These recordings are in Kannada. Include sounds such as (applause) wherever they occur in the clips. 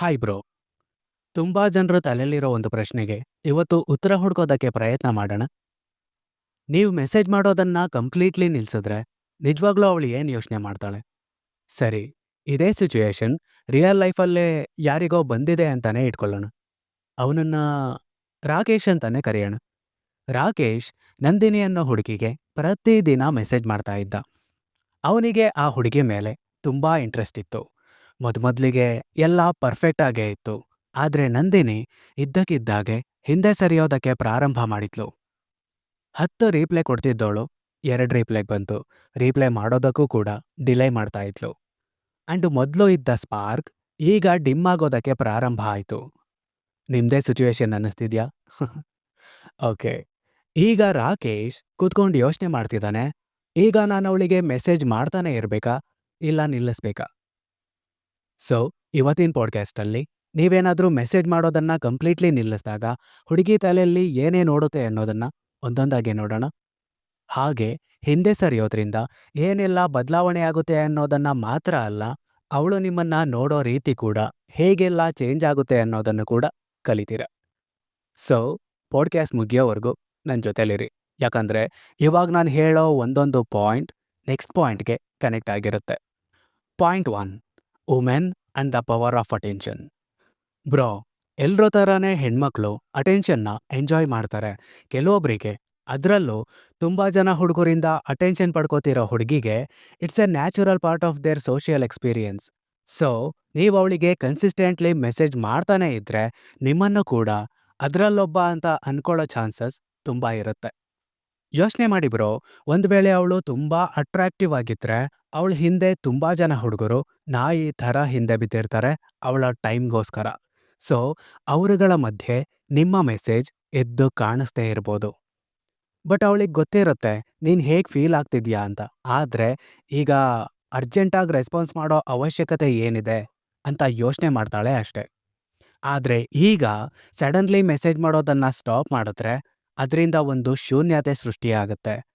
ಹಾಯ್ ಬ್ರೋ ತುಂಬಾ ಜನರು ತಲೆಯಲ್ಲಿರೋ ಒಂದು ಪ್ರಶ್ನೆಗೆ ಇವತ್ತು ಉತ್ತರ ಹುಡ್ಕೋದಕ್ಕೆ ಪ್ರಯತ್ನ ಮಾಡೋಣ. ನೀವು ಮೆಸೇಜ್ ಮಾಡೋದನ್ನ ಕಂಪ್ಲೀಟ್ಲಿ ನಿಲ್ಸಿದ್ರೆ ನಿಜವಾಗ್ಲೂ ಅವಳು ಏನು ಯೋಚನೆ ಮಾಡ್ತಾಳೆ? ಸರಿ, ಇದೇ ಸಿಚುಯೇಷನ್ ರಿಯಲ್ ಲೈಫಲ್ಲೇ ಯಾರಿಗೋ ಬಂದಿದೆ ಅಂತಾನೆ ಇಟ್ಕೊಳ್ಳೋಣ. ಅವನನ್ನ ರಾಕೇಶ್ ಅಂತಾನೆ ಕರೆಯೋಣ. ರಾಕೇಶ್ ನಂದಿನಿ ಅನ್ನೋ ಹುಡುಗಿಗೆ ಪ್ರತಿದಿನ ಮೆಸೇಜ್ ಮಾಡ್ತಾ ಇದ್ದ. ಅವನಿಗೆ ಆ ಹುಡುಗಿ ಮೇಲೆ ತುಂಬಾ ಇಂಟ್ರೆಸ್ಟ್ ಇತ್ತು. ಮೊದಮೊದಲಿಗೆ ಎಲ್ಲ ಪರ್ಫೆಕ್ಟ್ ಆಗೇ ಇತ್ತು. ಆದ್ರೆ ನಂದಿನಿ ಇದ್ದಕ್ಕಿದ್ದಾಗೆ ಹಿಂದೆ ಸರಿಯೋದಕ್ಕೆ ಪ್ರಾರಂಭ ಮಾಡಿದ್ಲು. ಹತ್ತು ರೀಪ್ಲೈ ಕೊಡ್ತಿದ್ದೋಳು, ಎರಡು ರೀಪ್ಲೈಗೆ ಬಂತು. ರೀಪ್ಲೈ ಮಾಡೋದಕ್ಕೂ ಕೂಡ ಡಿಲೇ ಮಾಡ್ತಾ ಇದ್ಲು. ಆ್ಯಂಡ್ ಮೊದಲು ಇದ್ದ ಸ್ಪಾರ್ಕ್ ಈಗ ಡಿಮ್ ಆಗೋದಕ್ಕೆ ಪ್ರಾರಂಭ ಆಯಿತು. ನಿಮ್ದೇ ಸಿಚುವೇಶನ್ ಅನ್ನಿಸ್ತಿದ್ಯಾ? (laughs) ಓಕೆ ಈಗ ರಾಕೇಶ್ ಕೂತ್ಕೊಂಡು ಯೋಚನೆ ಮಾಡ್ತಿದ್ದಾನೆ ಈಗ ನಾನು ಅವಳಿಗೆ ಮೆಸೇಜ್ ಮಾಡ್ತಾನೆ ಇರಬೇಕಾ? ಇಲ್ಲ ನಿಲ್ಲಿಸ್ಬೇಕಾ? ಸೊ ಇವತ್ತಿನ ಪಾಡ್ಕಾಸ್ಟಲ್ಲಿ ನೀವೇನಾದರೂ ಮೆಸೇಜ್ ಮಾಡೋದನ್ನ ಕಂಪ್ಲೀಟ್ಲಿ ನಿಲ್ಲಿಸಿದಾಗ ಹುಡುಗಿ ತಲೆಯಲ್ಲಿ ಏನೇ ನೋಡುತ್ತೆ ಅನ್ನೋದನ್ನ ಒಂದೊಂದಾಗಿ ನೋಡೋಣ. ಹಾಗೆ ಹಿಂದೆ ಸರಿಯೋದ್ರಿಂದ ಏನೆಲ್ಲ ಬದಲಾವಣೆ ಆಗುತ್ತೆ ಅನ್ನೋದನ್ನ ಮಾತ್ರ ಅಲ್ಲ, ಅವಳು ನಿಮ್ಮನ್ನ ನೋಡೋ ರೀತಿ ಕೂಡ ಹೇಗೆಲ್ಲ ಚೇಂಜ್ ಆಗುತ್ತೆ ಅನ್ನೋದನ್ನು ಕೂಡ ಕಲಿತೀರ. ಸೊ ಪಾಡ್ಕ್ಯಾಸ್ಟ್ ಮುಗಿಯೋವರೆಗೂ ನನ್ನ ಜೊತೆಲಿರಿ. ಯಾಕಂದ್ರೆ ಇವಾಗ ನಾನು ಹೇಳೋ ಒಂದೊಂದು ಪಾಯಿಂಟ್ ನೆಕ್ಸ್ಟ್ ಪಾಯಿಂಟ್ಗೆ ಕನೆಕ್ಟ್ ಆಗಿರುತ್ತೆ. Point one women and the power of attention bro ಎಲ್ರೋ ಥರನೇ ಹೆಣ್ಮಕ್ಳು ಅಟೆನ್ಷನ್ನ ಎಂಜಾಯ್ ಮಾಡ್ತಾರೆ. ಕೆಲವೊಬ್ಬರಿಗೆ ಅದರಲ್ಲೂ ತುಂಬ ಜನ ಹುಡುಗರಿಂದ ಅಟೆನ್ಷನ್ ಪಡ್ಕೋತಿರೋ ಹುಡುಗಿಗೆ it's a natural part of their social experience so ನೀವು ಅವಳಿಗೆ ಕನ್ಸಿಸ್ಟೆಂಟ್ಲಿ ಮೆಸೇಜ್ ಮಾಡ್ತಾನೆ ಇದ್ದರೆ ನಿಮ್ಮನ್ನು ಕೂಡ ಅದರಲ್ಲೊಬ್ಬ ಅಂತ ಅನ್ಕೊಳ್ಳೋ ಚಾನ್ಸಸ್ ತುಂಬ ಇರುತ್ತೆ. ಯೋಚನೆ ಮಾಡಿ ಬ್ರೋ ಒಂದು ವೇಳೆ ಅವಳು ತುಂಬ ಅಟ್ರಾಕ್ಟಿವ್ ಆಗಿದ್ರೆ ಅವಳ ಹಿಂದೆ ತುಂಬಾ ಜನ ಹುಡುಗರು, ನಾಯಿ ಥರ ಹಿಂದೆ ಬಿದ್ದಿರ್ತಾರೆ ಅವಳ ಟೈಮ್ಗೋಸ್ಕರ. ಸೊ, ಅವರುಗಳ ಮಧ್ಯೆ ನಿಮ್ಮ ಮೆಸೇಜ್ ಎದ್ದು ಕಾಣಿಸ್ತೇ ಇರ್ಬೋದು. ಬಟ್ ಅವಳಿಗೆ ಗೊತ್ತಿರುತ್ತೆ, ನೀನು ಹೇಗೆ ಫೀಲ್ ಆಗ್ತಿದ್ಯಾ ಅಂತ. ಆದರೆ, ಈಗ ಅರ್ಜೆಂಟಾಗಿ ರೆಸ್ಪಾನ್ಸ್ ಮಾಡೋ ಅವಶ್ಯಕತೆ ಏನಿದೆ ಅಂತ ಯೋಚನೆ ಮಾಡ್ತಾಳೆ ಅಷ್ಟೆ. ಆದರೆ ಈಗ ಸಡನ್ಲಿ ಮೆಸೇಜ್ ಮಾಡೋದನ್ನ ಸ್ಟಾಪ್ ಮಾಡಿದ್ರೆ, ಅದರಿಂದ ಒಂದು ಶೂನ್ಯತೆ ಸೃಷ್ಟಿಯಾಗುತ್ತೆ.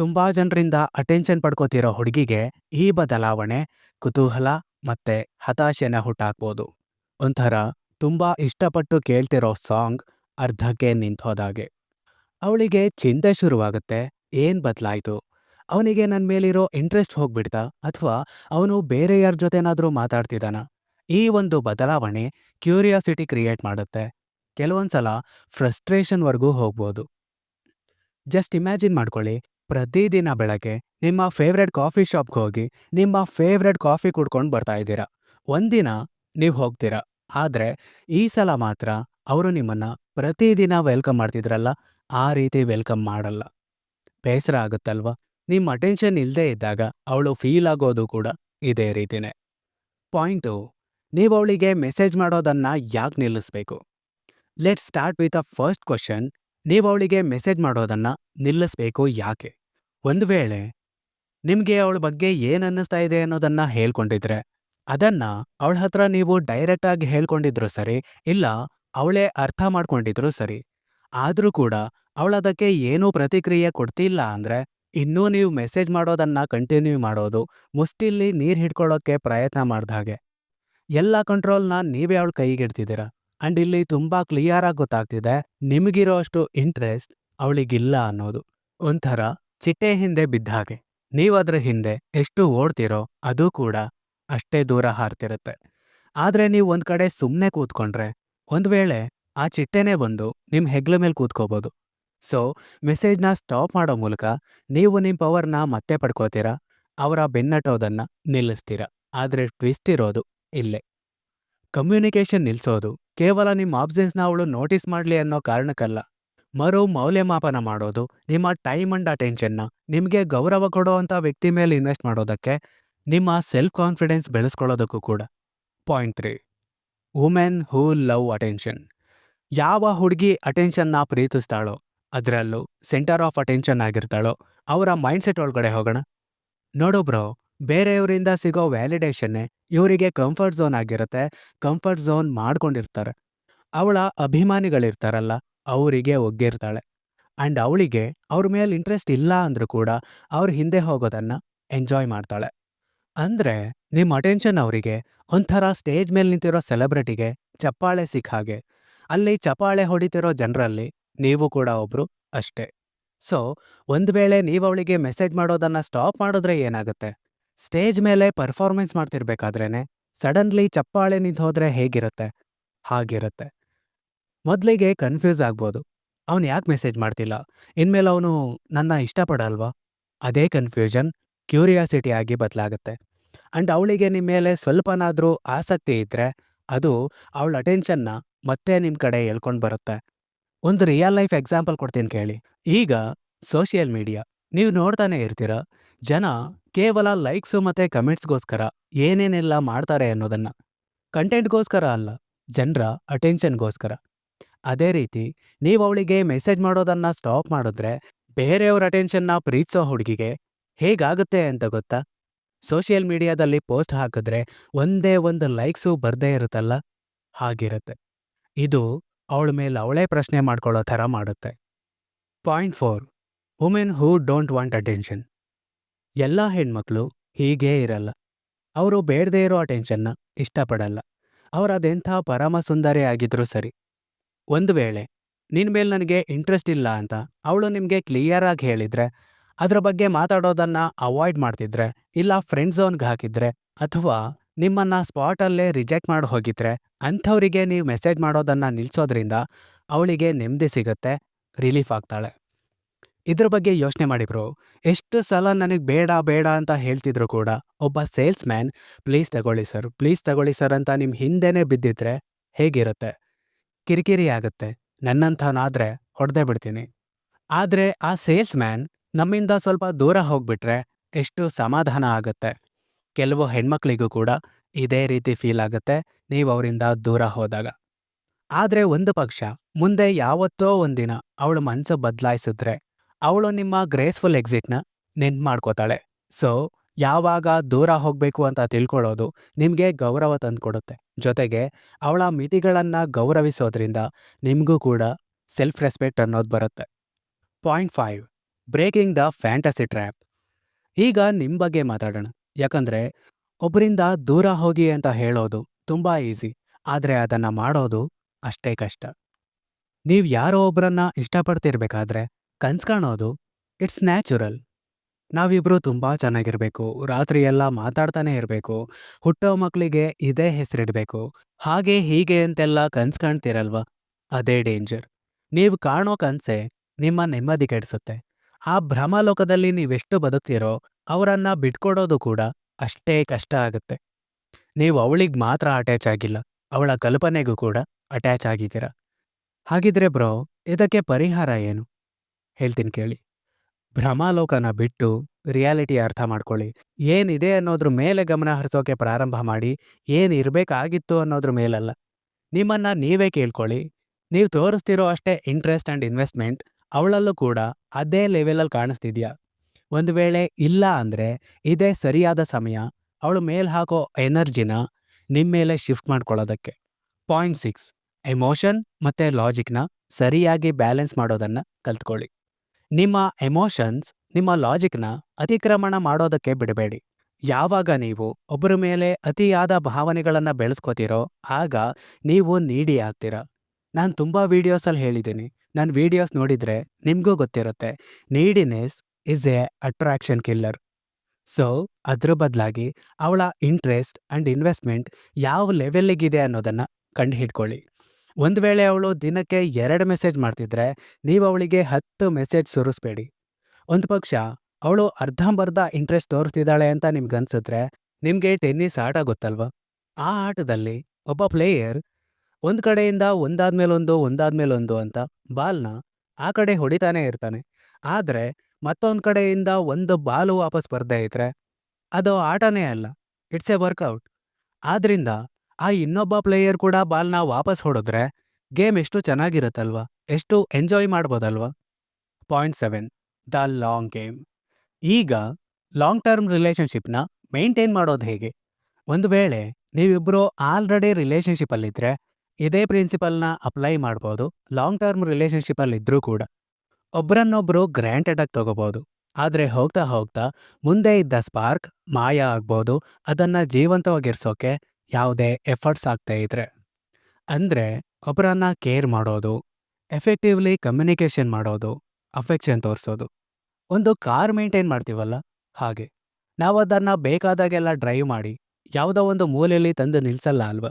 ತುಂಬಾ ಜನರಿಂದ ಅಟೆನ್ಷನ್ ಪಡ್ಕೋತಿರೋ ಹುಡುಗಿಗೆ ಈ ಬದಲಾವಣೆ ಕುತೂಹಲ ಮತ್ತೆ ಹತಾಶೆನ ಹುಟ್ಟಾಕ್ಬೋದು. ಒಂಥರ ತುಂಬಾ ಇಷ್ಟಪಟ್ಟು ಕೇಳ್ತಿರೋ ಸಾಂಗ್ ಅರ್ಧಕ್ಕೆ ನಿಂತೋದಾಗೆ. ಅವಳಿಗೆ ಚಿಂತೆ ಶುರುವಾಗುತ್ತೆ, ಏನ್ ಬದಲಾಯ್ತು? ಅವನಿಗೆ ನನ್ನ ಮೇಲಿರೋ ಇಂಟ್ರೆಸ್ಟ್ ಹೋಗ್ಬಿಡ್ತಾ ಅಥವಾ ಅವನು ಬೇರೆ ಯಾರ ಜೊತೆನಾದ್ರೂ ಮಾತಾಡ್ತಿದ್ದಾನ ಈ ಒಂದು ಬದಲಾವಣೆ ಕ್ಯೂರಿಯಾಸಿಟಿ ಕ್ರಿಯೇಟ್ ಮಾಡುತ್ತೆ. ಕೆಲವೊಂದ್ಸಲ ಫ್ರಸ್ಟ್ರೇಷನ್ವರೆಗೂ ಹೋಗ್ಬೋದು. ಜಸ್ಟ್ ಇಮ್ಯಾಜಿನ್ ಮಾಡ್ಕೊಳ್ಳಿ ಪ್ರತಿದಿನ ಬೆಳಗ್ಗೆ ನಿಮ್ಮ ಫೇವ್ರೆಟ್ ಕಾಫಿ ಶಾಪ್ಗೆ ಹೋಗಿ ನಿಮ್ಮ ಫೇವ್ರೆಟ್ ಕಾಫಿ ಕುಡ್ಕೊಂಡು ಬರ್ತಾ ಇದ್ದೀರಾ. ಒಂದಿನ ನೀವು ಹೋಗ್ತೀರಾ. ಆದರೆ ಈ ಸಲ ಮಾತ್ರ ಅವರು ನಿಮ್ಮನ್ನ ಪ್ರತಿದಿನ ವೆಲ್ಕಮ್ ಮಾಡ್ತಿದ್ರಲ್ಲ, ಆ ರೀತಿ ವೆಲ್ಕಮ್ ಮಾಡಲ್ಲ. ಬೇಸರ ಆಗುತ್ತಲ್ವ? ನಿಮ್ಮ ಅಟೆನ್ಷನ್ ಇಲ್ಲದೇ ಇದ್ದಾಗ ಅವಳು ಫೀಲ್ ಆಗೋದು ಕೂಡ ಇದೇ ರೀತಿನೇ. ಪಾಯಿಂಟು ನೀವು ಅವಳಿಗೆ ಮೆಸೇಜ್ ಮಾಡೋದನ್ನ ಯಾಕೆ ನಿಲ್ಲಿಸ್ಬೇಕು? Let start with a first question ನೀವು ಅವಳಿಗೆ ಮೆಸೇಜ್ ಮಾಡೋದನ್ನ ನಿಲ್ಲಿಸ್ಬೇಕು ಯಾಕೆ? ಒಂದು ವೇಳೆ ನಿಮ್ಗೆ ಅವಳ ಬಗ್ಗೆ ಏನ್ ಅನ್ನಿಸ್ತಾ ಇದೆ ಅನ್ನೋದನ್ನ ಹೇಳ್ಕೊಂಡಿದ್ರೆ, ಅದನ್ನ ಅವಳ ಹತ್ರ ನೀವು ಡೈರೆಕ್ಟ್ ಆಗಿ ಹೇಳ್ಕೊಂಡಿದ್ರು ಸರಿ, ಇಲ್ಲ ಅವಳೇ ಅರ್ಥ ಮಾಡ್ಕೊಂಡಿದ್ರು ಸರಿ. ಆದ್ರೂ ಕೂಡ ಅವಳದಕ್ಕೆ ಏನೂ ಪ್ರತಿಕ್ರಿಯೆ ಕೊಡ್ತಿಲ್ಲ ಅಂದ್ರೆ ಇನ್ನೂ ನೀವು ಮೆಸೇಜ್ ಮಾಡೋದನ್ನ ಕಂಟಿನ್ಯೂ ಮಾಡೋದು, ಮುಷ್ಟಿಲ್ಲಿ ನೀರು ಹಿಡ್ಕೊಳ್ಳೋಕೆ ಪ್ರಯತ್ನ ಮಾಡ್ದ ಹಾಗೆ. ಎಲ್ಲ ಕಂಟ್ರೋಲ್ನ ನೀವೇ ಅವಳ ಕೈಗಿಡ್ತಿದ್ದೀರ ಅಂಡ್ ಇಲ್ಲಿ ತುಂಬಾ ಕ್ಲಿಯರ್ ಆಗಿ ಗೊತ್ತಾಗ್ತಿದೆ ನಿಮಗಿರೋ ಅಷ್ಟು ಇಂಟ್ರೆಸ್ಟ್ ಅವಳಿಗಿಲ್ಲ ಅನ್ನೋದು. ಒಂಥರ ಚಿಟ್ಟೆ ಹಿಂದೆ ಬಿದ್ದ ಹಾಗೆ. ನೀವದರ ಹಿಂದೆ ಎಷ್ಟು ಓಡ್ತಿರೋ ಅದು ಕೂಡ ಅಷ್ಟೇ ದೂರ ಹಾರ್ತಿರುತ್ತೆ. ಆದ್ರೆ ನೀವು ಒಂದು ಕಡೆ ಸುಮ್ಮನೆ ಕೂತ್ಕೊಂಡ್ರೆ ಒಂದು ವೇಳೆ ಆ ಚಿಟ್ಟೆನೇ ಬಂದು ನಿಮ್ಮ ಹೆಗ್ಲ ಮೇಲೆ ಕೂತ್ಕೋಬೋದು. ಸೊ, ಮೆಸೇಜ್ನ ಸ್ಟಾಪ್ ಮಾಡೋ ಮೂಲಕ ನೀವು ನಿಮ್ಮ ಪವರ್ನ ಮತ್ತೆ ಪಡ್ಕೋತೀರಾ? ಅವರ ಬೆನ್ನಟ್ಟೋದನ್ನು ನಿಲ್ಲಿಸ್ತೀರಾ? ಆದ್ರೆ ಟ್ವಿಸ್ಟ್ ಇರೋದು ಇಲ್ಲೇ. ಕಮ್ಯುನಿಕೇಷನ್ ನಿಲ್ಸೋದು ಕೇವಲ ನಿಮ್ಮ ಆಬ್ಸೆನ್ಸ್ನ ಅವಳು ನೋಟಿಸ್ ಮಾಡಲಿ ಅನ್ನೋ ಕಾರಣಕ್ಕಲ್ಲ. ಮರು ಮೌಲ್ಯಮಾಪನ ಮಾಡೋದು, ನಿಮ್ಮ ಟೈಮ್ ಅಂಡ್ ಅಟೆನ್ಷನ್ನ ನಿಮಗೆ ಗೌರವ ಕೊಡುವಂಥ ವ್ಯಕ್ತಿ ಮೇಲೆ ಇನ್ವೆಸ್ಟ್ ಮಾಡೋದಕ್ಕೆ ನಿಮ್ಮ ಸೆಲ್ಫ್ ಕಾನ್ಫಿಡೆನ್ಸ್ ಬೆಳೆಸ್ಕೊಳ್ಳೋದಕ್ಕೂ ಕೂಡ. Point three women who love attention ಯಾವ ಹುಡುಗಿ ಅಟೆನ್ಷನ್ನ ಪ್ರೀತಿಸ್ತಾಳೋ, ಅದರಲ್ಲೂ ಸೆಂಟರ್ ಆಫ್ ಅಟೆನ್ಷನ್ ಆಗಿರ್ತಾಳೋ, ಅವರ ಮೈಂಡ್ಸೆಟ್ ಒಳಗಡೆ ಹೋಗೋಣ. ನೋಡು ಬ್ರೋ ಬೇರೆಯವರಿಂದ ಸಿಗೋ ವ್ಯಾಲಿಡೇಷನ್ನೇ ಇವರಿಗೆ ಕಂಫರ್ಟ್ ಝೋನ್ ಆಗಿರುತ್ತೆ ಕಂಫರ್ಟ್ ಝೋನ್ ಮಾಡ್ಕೊಂಡಿರ್ತಾರೆ. ಅವಳ ಅಭಿಮಾನಿಗಳಿರ್ತಾರಲ್ಲ ಅವರಿಗೆ ಒಗ್ಗಿರ್ತಾಳೆ. ಆ್ಯಂಡ್ ಅವಳಿಗೆ ಅವ್ರ ಮೇಲೆ ಇಂಟ್ರೆಸ್ಟ್ ಇಲ್ಲ ಅಂದ್ರೂ ಕೂಡ ಅವ್ರ ಹಿಂದೆ ಹೋಗೋದನ್ನ ಎಂಜಾಯ್ ಮಾಡ್ತಾಳೆ. ಅಂದ್ರೆ ನಿಮ್ಮ ಅಟೆನ್ಷನ್ ಅವರಿಗೆ ಒಂಥರ ಸ್ಟೇಜ್ ಮೇಲೆ ನಿಂತಿರೋ ಸೆಲೆಬ್ರಿಟಿಗೆ ಚಪ್ಪಾಳೆ ಸಿಕ್ಕ ಹಾಗೆ. ಅಲ್ಲಿ ಚಪ್ಪಾಳೆ ಹೊಡಿತಿರೋ ಜನರಲ್ಲಿ ನೀವು ಕೂಡ ಒಬ್ರು ಅಷ್ಟೇ. ಸೊ ಒಂದು ವೇಳೆ ನೀವು ಅವಳಿಗೆ ಮೆಸೇಜ್ ಮಾಡೋದನ್ನ ಸ್ಟಾಪ್ ಮಾಡಿದ್ರೆ ಏನಾಗುತ್ತೆ? ಸ್ಟೇಜ್ ಮೇಲೆ ಪರ್ಫಾರ್ಮೆನ್ಸ್ ಮಾಡ್ತಿರ್ಬೇಕಾದ್ರೇ ಸಡನ್ಲಿ ಚಪ್ಪಾಳೆ ನಿಂತು ಹೋದರೆ ಹೇಗಿರುತ್ತೆ? ಹಾಗಿರುತ್ತೆ. ಮೊದಲಿಗೆ ಕನ್ಫ್ಯೂಸ್ ಆಗ್ಬೋದು. ಅವನು ಯಾಕೆ ಮೆಸೇಜ್ ಮಾಡ್ತಿಲ್ಲ? ಇನ್ಮೇಲೆ ಅವನು ನನ್ನ ಇಷ್ಟಪಡಲ್ವಾ? ಅದೇ ಕನ್ಫ್ಯೂಷನ್ ಕ್ಯೂರಿಯಾಸಿಟಿ ಆಗಿ ಬದಲಾಗುತ್ತೆ. ಅಂಡ್ ಅವಳಿಗೆ ನಿಮ್ಮ ಮೇಲೆ ಸ್ವಲ್ಪನಾದರೂ ಆಸಕ್ತಿ ಇದ್ರೆ ಅದು ಅವಳ ಅಟೆನ್ಷನ್ನ ಮತ್ತೆ ನಿಮ್ಮ ಕಡೆ ಹೇಳ್ಕೊಂಡು ಬರುತ್ತೆ. ಒಂದು ರಿಯಲ್ ಲೈಫ್ ಎಕ್ಸಾಂಪಲ್ ಕೊಡ್ತೀನಿ ಕೇಳಿ. ಈಗ ಸೋಷಿಯಲ್ ಮೀಡಿಯಾ ನೀವು ನೋಡ್ತಾನೆ ಇರ್ತೀರ. ಜನ ಕೇವಲ ಲೈಕ್ಸು ಮತ್ತೆ ಕಮೆಂಟ್ಸ್ಗೋಸ್ಕರ ಏನೇನೆಲ್ಲ ಮಾಡ್ತಾರೆ ಅನ್ನೋದನ್ನ. ಕಂಟೆಂಟ್ಗೋಸ್ಕರ ಅಲ್ಲ, ಜನರ ಅಟೆನ್ಷನ್ಗೋಸ್ಕರ ಅದೇ ರೀತಿ ನೀವು ಅವಳಿಗೆ ಮೆಸೇಜ್ ಮಾಡೋದನ್ನ ಸ್ಟಾಪ್ ಮಾಡಿದ್ರೆ ಬೇರೆಯವ್ರ ಅಟೆನ್ಷನ್ನ ಪ್ರೀತಿಸೋ ಹುಡುಗಿಗೆ ಹೇಗಾಗುತ್ತೆ ಅಂತ ಗೊತ್ತಾ? ಸೋಷಿಯಲ್ ಮೀಡಿಯಾದಲ್ಲಿ ಪೋಸ್ಟ್ ಹಾಕಿದ್ರೆ ಒಂದೇ ಒಂದು ಲೈಕ್ಸು ಬರ್ದೇ ಇರುತ್ತಲ್ಲ? ಹಾಗಿರುತ್ತೆ. ಇದು ಅವಳ ಮೇಲೆ ಅವಳೇ ಪ್ರಶ್ನೆ ಮಾಡ್ಕೊಳ್ಳೋ ಥರ ಮಾಡುತ್ತೆ. Point four, women who don't want attention ಎಲ್ಲ ಹೆಣ್ಮಕ್ಳು ಹೀಗೇ ಇರಲ್ಲ. ಅವರು ಬೇಡದೇ ಇರೋ ಅಟೆನ್ಷನ್ನ ಇಷ್ಟಪಡಲ್ಲ. ಅವರದೆಂಥ ಪರಮ ಸುಂದರಿ ಆಗಿದ್ರೂ ಸರಿ. ಒಂದು ವೇಳೆ ನಿನ್ನ ಮೇಲೆ ನನಗೆ ಇಂಟ್ರೆಸ್ಟ್ ಇಲ್ಲ ಅಂತ ಅವಳು ನಿಮಗೆ ಕ್ಲಿಯರಾಗಿ ಹೇಳಿದರೆ, ಅದ್ರ ಬಗ್ಗೆ ಮಾತಾಡೋದನ್ನ ಅವಾಯ್ಡ್ ಮಾಡ್ತಿದ್ರೆ, ಇಲ್ಲ ಫ್ರೆಂಡ್ ಝೋನ್ಗೆ ಹಾಕಿದ್ರೆ, ಅಥವಾ ನಿಮ್ಮನ್ನ ಸ್ಪಾಟಲ್ಲೇ ರಿಜೆಕ್ಟ್ ಮಾಡಿ ಹೋಗಿದ್ರೆ ಅಂಥವರಿಗೆ ನೀವು ಮೆಸೇಜ್ ಮಾಡೋದನ್ನ ನಿಲ್ಸೋದ್ರಿಂದ ಅವಳಿಗೆ ನೆಮ್ಮದಿ ಸಿಗುತ್ತೆ ರಿಲೀಫ್ ಆಗ್ತಾಳೆ. ಇದ್ರ ಬಗ್ಗೆ ಯೋಚನೆ ಮಾಡಿ ಬ್ರೋ ಎಷ್ಟು ಸಲ ನನಗೆ ಬೇಡ ಬೇಡ ಅಂತ ಹೇಳ್ತಿದ್ರು ಕೂಡ ಒಬ್ಬ ಸೇಲ್ಸ್ ಮ್ಯಾನ್ ಪ್ಲೀಸ್ ತಗೊಳ್ಳಿ ಸರ್ ಪ್ಲೀಸ್ ತಗೊಳ್ಳಿ ಸರ್ ಅಂತ ನಿಮ್ಮ ಹಿಂದೆನೇ ಬಿದ್ದಿದ್ರೆ ಹೇಗಿರುತ್ತೆ? ಕಿರಿಕಿರಿ ಆಗುತ್ತೆ ನನ್ನಂಥವನಾದ್ರೆ ಹೊಡೆದೇ ಬಿಡ್ತೀನಿ. ಆದ್ರೆ ಆ ಸೇಲ್ಸ್ ಮ್ಯಾನ್ ನಮ್ಮಿಂದ ಸ್ವಲ್ಪ ದೂರ ಹೋಗ್ಬಿಟ್ರೆ ಎಷ್ಟು ಸಮಾಧಾನ ಆಗುತ್ತೆ. ಕೆಲವು ಹೆಣ್ಮಕ್ಳಿಗೂ ಕೂಡ ಇದೇ ರೀತಿ ಫೀಲ್ ಆಗುತ್ತೆ ನೀವು ಅವರಿಂದ ದೂರ ಹೋದಾಗ. ಆದ್ರೆ ಒಂದು ಪಕ್ಷ ಮುಂದೆ ಯಾವತ್ತೋ ಒಂದಿನ ಅವಳು ಮನಸ್ಸು ಬದಲಾಯಿಸಿದ್ರೆ ಅವಳು ನಿಮ್ಮ ಗ್ರೇಸ್ಫುಲ್ ಎಕ್ಸಿಟ್ನ ನೆನ್ಪು ಮಾಡ್ಕೋತಾಳೆ. ಸೊ ಯಾವಾಗ ದೂರ ಹೋಗಬೇಕು ಅಂತ ತಿಳ್ಕೊಳ್ಳೋದು ನಿಮಗೆ ಗೌರವ ತಂದುಕೊಡುತ್ತೆ. ಜೊತೆಗೆ ಅವಳ ಮಿತಿಗಳನ್ನ ಗೌರವಿಸೋದ್ರಿಂದ ನಿಮಗೂ ಕೂಡ ಸೆಲ್ಫ್ ರೆಸ್ಪೆಕ್ಟ್ ಅನ್ನೋದು ಬರುತ್ತೆ. Point five breaking the fantasy trap ಈಗ ನಿಮ್ಮ ಬಗ್ಗೆ ಮಾತಾಡೋಣ. ಯಾಕಂದ್ರೆ ಒಬ್ಬರಿಂದ ದೂರ ಹೋಗಿ ಅಂತ ಹೇಳೋದು ತುಂಬಾ ಈಸಿ ಆದ್ರೆ ಅದನ್ನ ಮಾಡೋದು ಅಷ್ಟೇ ಕಷ್ಟ. ನೀವು ಯಾರೋ ಒಬ್ಬರನ್ನ ಇಷ್ಟಪಡ್ತಿರ್ಬೇಕಾದ್ರೆ ಕನ್ಸ್ ಕಾಣೋದು ಇಟ್ಸ್ ನ್ಯಾಚುರಲ್ ನಾವಿಬ್ರು ತುಂಬಾ ಚೆನ್ನಾಗಿರ್ಬೇಕು ರಾತ್ರಿ ಎಲ್ಲ ಮಾತಾಡ್ತಾನೆ ಇರಬೇಕು ಹುಟ್ಟೋ ಮಕ್ಕಳಿಗೆ ಇದೇ ಹೆಸ್ರಿಡ್ಬೇಕು. ಹಾಗೆ ಹೀಗೆ ಅಂತೆಲ್ಲ ಕನ್ಸ್ ಕಾಣ್ತೀರಲ್ವಾ? ಅದೇ ಡೇಂಜರ್. ನೀವು ಕಾಣೋ ಕನ್ಸೆ ನಿಮ್ಮ ನೆಮ್ಮದಿ ಕೆಡಿಸುತ್ತೆ. ಆ ಭ್ರಮಲೋಕದಲ್ಲಿ ನೀವೆಷ್ಟು ಬದುಕ್ತೀರೋ, ಅವರನ್ನ ಬಿಟ್ಕೊಡೋದು ಕೂಡ ಅಷ್ಟೇ ಕಷ್ಟ ಆಗುತ್ತೆ. ನೀವು ಅವಳಿಗೆ ಮಾತ್ರ ಅಟ್ಯಾಚ್ ಆಗಿಲ್ಲ ಅವಳ ಕಲ್ಪನೆಗೂ ಕೂಡ ಅಟ್ಯಾಚ್ ಆಗಿದ್ದೀರ? ಹಾಗಿದ್ರೆ ಬ್ರೋ ಇದಕ್ಕೆ ಪರಿಹಾರ ಏನು? ಹೇಳ್ತೀನಿ ಕೇಳಿ. ಭ್ರಮಾಲೋಕನ ಬಿಟ್ಟು ರಿಯಾಲಿಟಿ ಅರ್ಥ ಮಾಡ್ಕೊಳ್ಳಿ. ಏನಿದೆ ಅನ್ನೋದ್ರ ಮೇಲೆ ಗಮನ ಹರಿಸೋಕೆ ಪ್ರಾರಂಭ ಮಾಡಿ, ಏನು ಇರ್ಬೇಕಾಗಿತ್ತು ಅನ್ನೋದ್ರ ಮೇಲಲ್ಲ. ನಿಮ್ಮನ್ನ ನೀವೇ ಕೇಳ್ಕೊಳ್ಳಿ. ನೀವು ತೋರಿಸ್ತಿರೋ ಅಷ್ಟೇ ಇಂಟ್ರೆಸ್ಟ್ ಆ್ಯಂಡ್ ಇನ್ವೆಸ್ಟ್ಮೆಂಟ್ ಅವಳಲ್ಲೂ ಕೂಡ ಅದೇ ಲೆವೆಲಲ್ಲಿ ಕಾಣಿಸ್ತಿದ್ಯಾ? ಒಂದು ವೇಳೆ ಇಲ್ಲ ಅಂದ್ರೆ ಇದೇ ಸರಿಯಾದ ಸಮಯ ಅವಳು ಮೇಲ್ ಹಾಕೋ ಎನರ್ಜಿನ ನಿಮ್ಮ ಮೇಲೆ ಶಿಫ್ಟ್ ಮಾಡ್ಕೊಳ್ಳೋದಕ್ಕೆ. ಪಾಯಿಂಟ್ ಸಿಕ್ಸ್ ಎಮೋಷನ್ ಮತ್ತೆ ಲಾಜಿಕ್ನ ಸರಿಯಾಗಿ ಬ್ಯಾಲೆನ್ಸ್ ಮಾಡೋದನ್ನ ಕಲ್ತ್ಕೊಳ್ಳಿ. ನಿಮ್ಮ ಎಮೋಷನ್ಸ್ ನಿಮ್ಮ ಲಾಜಿಕ್ನ ಅತಿಕ್ರಮಣ ಮಾಡೋದಕ್ಕೆ ಬಿಡಬೇಡಿ. ಯಾವಾಗ ನೀವು ಒಬ್ಬರ ಮೇಲೆ ಅತಿಯಾದ ಭಾವನೆಗಳನ್ನು ಬೆಳೆಸ್ಕೋತೀರೋ, ಆಗ ನೀವು ನೀಡಿ ಆಗ್ತೀರ. ನಾನು ತುಂಬಾ ವೀಡಿಯೋಸಲ್ಲಿ ಹೇಳಿದ್ದೀನಿ ನಾನು ವೀಡಿಯೋಸ್ ನೋಡಿದ್ರೆ ನಿಮಗೂ ಗೊತ್ತಿರುತ್ತೆ. Neediness is a attraction killer so ಅದ್ರ ಬದಲಾಗಿ ಅವಳ ಇಂಟ್ರೆಸ್ಟ್ ಅಂಡ್ ಇನ್ವೆಸ್ಟ್ಮೆಂಟ್ ಯಾವ ಲೆವೆಲ್ಲಿಗಿದೆ ಅನ್ನೋದನ್ನ ಕಂಡು ಹಿಡ್ಕೊಳ್ಳಿ ಒಂದು ವೇಳೆ ಅವಳು ದಿನಕ್ಕೆ ಎರಡು ಮೆಸೇಜ್ ಮಾಡ್ತಿದ್ರೆ ನೀವು ಅವಳಿಗೆ ಹತ್ತು ಮೆಸೇಜ್ ಸುರಿಸ್ಬೇಡಿ. ಒಂದು ಪಕ್ಷ ಅವಳು ಅರ್ಧಂಬರ್ಧ ಇಂಟ್ರೆಸ್ಟ್ ತೋರಿಸ್ತಿದ್ದಾಳೆ ಅಂತ ನಿಮ್ಗೆ ಅನ್ಸಿದ್ರೆ ನಿಮಗೆ ಟೆನ್ನಿಸ್ ಆಟ ಗೊತ್ತಲ್ವಾ? ಆ ಆಟದಲ್ಲಿ ಒಬ್ಬ ಪ್ಲೇಯರ್ ಒಂದು ಕಡೆಯಿಂದ ಒಂದಾದ್ಮೇಲೊಂದು ಒಂದಾದ್ಮೇಲೊಂದು ಅಂತ ಬಾಲ್ನ ಆ ಕಡೆ ಹೊಡಿತಾನೆ ಇರ್ತಾನೆ. ಆದ್ರೆ ಮತ್ತೊಂದು ಕಡೆಯಿಂದ ಒಂದು ಬಾಲು ವಾಪಸ್ ಬರ್ದೇ ಇದ್ರೆ ಅದು ಆಟನೇ ಅಲ್ಲ ಇಟ್ಸ್ ಎ ವರ್ಕೌಟ್ ಆದ್ರಿಂದ ಆ ಇನ್ನೊಬ್ಬ ಪ್ಲೇಯರ್ ಕೂಡ ಬಾಲ್ನ ವಾಪಸ್ ಹೊಡೆದ್ರೆ ಗೇಮ್ ಎಷ್ಟು ಚೆನ್ನಾಗಿರುತ್ತಲ್ವಾ? ಎಷ್ಟು enjoy ಮಾಡ್ಬೋದಲ್ವಾ? Point seven the long game ಈಗ ಲಾಂಗ್ ಟರ್ಮ್ ರಿಲೇಷನ್ಶಿಪ್ನ ಮೇಂಟೈನ್ ಮಾಡೋದು ಹೇಗೆ? ಒಂದು ವೇಳೆ ನೀವಿಬ್ಬರು ಆಲ್ರೆಡಿ ರಿಲೇಷನ್ಶಿಪ್ಪಲ್ಲಿದ್ದರೆ ಇದೇ ಪ್ರಿನ್ಸಿಪಲ್ನ ಅಪ್ಲೈ ಮಾಡ್ಬೋದು ಲಾಂಗ್ ಟರ್ಮ್ ರಿಲೇಷನ್ಶಿಪ್ಪಲ್ಲಿದ್ದರೂ ಕೂಡ. ಒಬ್ಬರನ್ನೊಬ್ಬರು ಗ್ರ್ಯಾಂಟೆಡ್ ಆಗಿ ತಗೋಬೋದು, ಆದ್ರೆ ಹೋಗ್ತಾ ಹೋಗ್ತಾ ಮುಂದೆ ಇದ್ದ ಸ್ಪಾರ್ಕ್ ಮಾಯ ಆಗ್ಬೋದು, ಅದನ್ನ ಜೀವಂತವಾಗಿರ್ಸೋಕೆ ಯಾವುದೇ ಎಫರ್ಟ್ಸ್ ಆಗ್ತಾ ಇದ್ರೆ. ಅಂದ್ರೆ ಒಬ್ಬರನ್ನ ಕೇರ್ ಮಾಡೋದು, ಎಫೆಕ್ಟಿವ್ಲಿ ಕಮ್ಯುನಿಕೇಷನ್ ಮಾಡೋದು, ಅಫೆಕ್ಷನ್ ತೋರಿಸೋದು. ಒಂದು ಕಾರ್ ಮೇಂಟೈನ್ ಮಾಡ್ತೀವಲ್ಲ, ಹಾಗೆ. ನಾವು ಅದನ್ನು ಬೇಕಾದಾಗೆಲ್ಲ ಡ್ರೈವ್ ಮಾಡಿ, ಯಾವುದೋ ಒಂದು ಮೂಲೆಯಲ್ಲಿ ತಂದು ನಿಲ್ಸಲ್ಲ ಅಲ್ವಾ?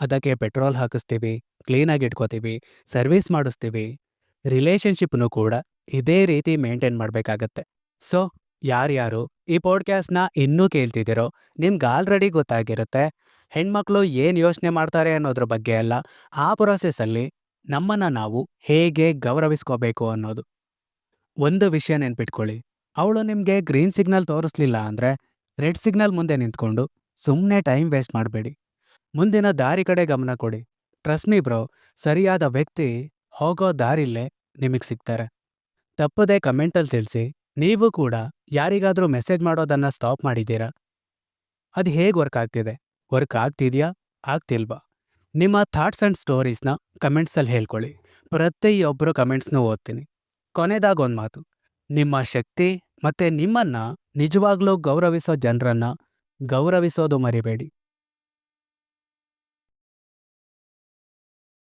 ಅದಕ್ಕೆ ಪೆಟ್ರೋಲ್ ಹಾಕಿಸ್ತೀವಿ, ಕ್ಲೀನಾಗಿ ಇಟ್ಕೋತೀವಿ, ಸರ್ವಿಸ್ ಮಾಡಿಸ್ತೀವಿ. ರಿಲೇಷನ್ಶಿಪ್ನು ಕೂಡ ಇದೇ ರೀತಿ ಮೇಂಟೈನ್ ಮಾಡಬೇಕಾಗತ್ತೆ. ಸೊ, ಯಾರ್ಯಾರು ಈ ಪಾಡ್ಕ್ಯಾಸ್ಟ್ನ ಇನ್ನೂ ಕೇಳ್ತಿದ್ದೀರೋ, ನಿಮ್ಗೆ ಆಲ್ರೆಡಿ ಗೊತ್ತಾಗಿರುತ್ತೆ. ಹೆಣ್ಮಕ್ಳು ಏನು ಯೋಚನೆ ಮಾಡ್ತಾರೆ ಅನ್ನೋದ್ರ ಬಗ್ಗೆ ಅಲ್ಲ, ಆ ಪ್ರೊಸೆಸ್ಸಲ್ಲಿ ನಮ್ಮನ್ನ ನಾವು ಹೇಗೆ ಗೌರವಿಸ್ಕೋಬೇಕು ಅನ್ನೋದು. ಒಂದು ವಿಷಯ ನೆನ್ಪಿಟ್ಕೊಳ್ಳಿ. ಅವಳು ನಿಮಗೆ ಗ್ರೀನ್ ಸಿಗ್ನಲ್ ತೋರಿಸ್ಲಿಲ್ಲ ಅಂದ್ರೆ ರೆಡ್ ಸಿಗ್ನಲ್ ಮುಂದೆ ನಿಂತ್ಕೊಂಡು ಸುಮ್ಮನೆ ಟೈಮ್ ವೇಸ್ಟ್ ಮಾಡಬೇಡಿ. ಮುಂದಿನ ದಾರಿ ಕಡೆ ಗಮನ ಕೊಡಿ. ಟ್ರಸ್ಟ್ ಮೀ ಬ್ರೋ ಸರಿಯಾದ ವ್ಯಕ್ತಿ ಹೋಗೋ ದಾರಿಲ್ಲೇ ನಿಮಗೆ ಸಿಗ್ತಾರೆ. ತಪ್ಪದೆ ಕಮೆಂಟಲ್ಲಿ ತಿಳಿಸಿ, ನೀವು ಕೂಡ ಯಾರಿಗಾದರೂ ಮೆಸೇಜ್ ಮಾಡೋದನ್ನ ಸ್ಟಾಪ್ ಮಾಡಿದ್ದೀರಾ? ಅದು ಹೇಗೆ ವರ್ಕ್ ಆಗ್ತಿದೆ? ವರ್ಕ್ ಆಗ್ತಿದೆಯಾ ಆಗ್ತಿಲ್ವಾ? ನಿಮ್ಮ ಥಾಟ್ಸ್ ಆ್ಯಂಡ್ ಸ್ಟೋರೀಸ್ನ ಕಮೆಂಟ್ಸಲ್ಲಿ ಹೇಳ್ಕೊಳ್ಳಿ. ಪ್ರತಿಯೊಬ್ಬರು ಕಮೆಂಟ್ಸ್ನೂ ಓದ್ತೀನಿ. ಕೊನೆದಾಗೊಂದು ಮಾತು. ನಿಮ್ಮ ಶಕ್ತಿ ಮತ್ತೆ ನಿಮ್ಮನ್ನ ನಿಜವಾಗ್ಲೂ ಗೌರವಿಸೋ ಜನರನ್ನು ಗೌರವಿಸೋದು ಮರಿಬೇಡಿ.